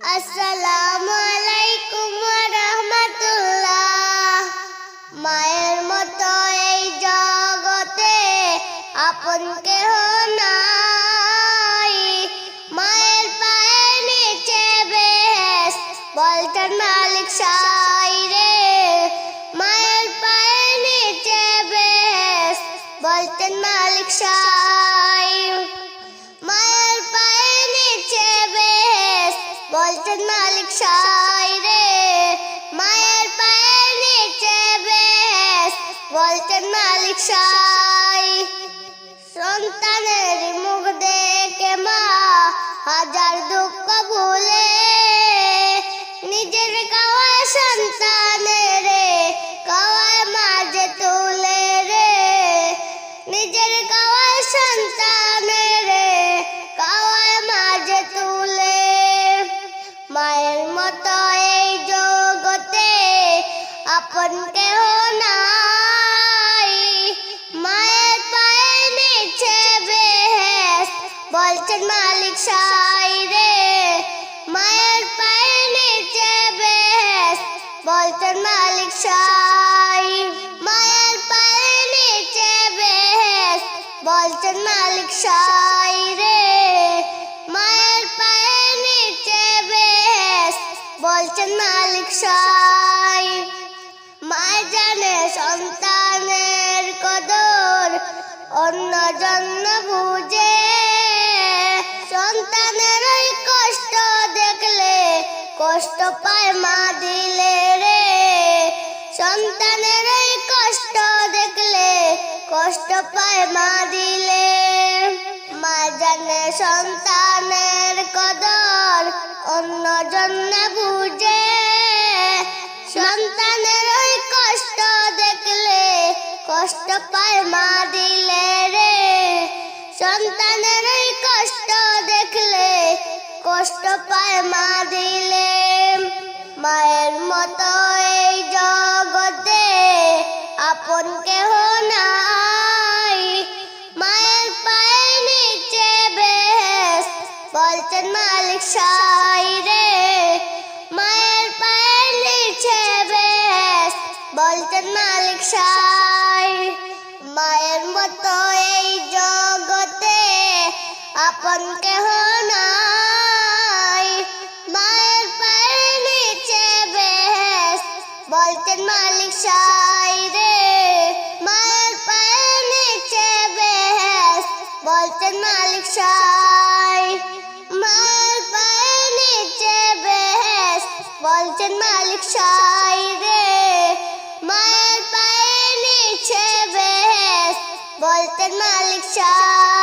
আসসালামু আলাইকুম রহমতুল্লাহ। মায়ের মতো এই জগতে আপন কেহ নাই। মায়ের পায়ের নিচে বেশ বলতেন মালিক সাই রে। মায়ের পায়ের নিচে বেশ বলতেন মালিক সাই। বলতেন মালিক সাই রে। মায়ের পায়ের নিচে বেশ, বলতেন মালিক সাই। সন্তানের মুখ দেখে মা হাজার দুঃখ ভুলে। নিজের গাওয়া সন্তানের গাওয়ায় মাঝে তুলে রে। নিজের গাওয়া সন্তানের মায়ের মতো এই জগতে আপন কেহ নাই মায়ের পায়ের নিচে বেশ বলছেন মালিক সাই রে মায়ের পায়ের নিচে বেশ বলছেন মালিক সাই মায়ের পায়ের নিচে বেশ বলছেন মালিক সাই রে বলছেন মালিক সাই। মায় জানে সন্তানের কদর, অন্য জন্য বুঝে। সন্তানের ওই কষ্ট দেখলে, কষ্ট পায় মা দিলে রে। সন্তানের ওই কষ্ট দেখলে, কষ্ট পায় মা দিলে। মা জানে সন্তানের কদর অন্য জন্য বুঝে। সন্তানের ওই কষ্ট দেখলে কষ্ট পায় মা দিলে রে। সন্তানের ওই কষ্ট দেখলে কষ্ট পায় মা দিলে। মায়ের মতো এই জগতে আপন কেহ নাই। মায়ের পায়ের নিচে বেশ বলছেন মালিক সাই মতো এই জগতে আপন কেহ নাই। মায়ের পায়ের নিচে বেশ বলছেন মালিক সাই রে। মায়ের পায়ের নিচে বেশ বলছেন মালিক সাই। মায়ের পায়ের নিচে বেশ বলছেন মালিক সাই। বলতেন মালিক সাই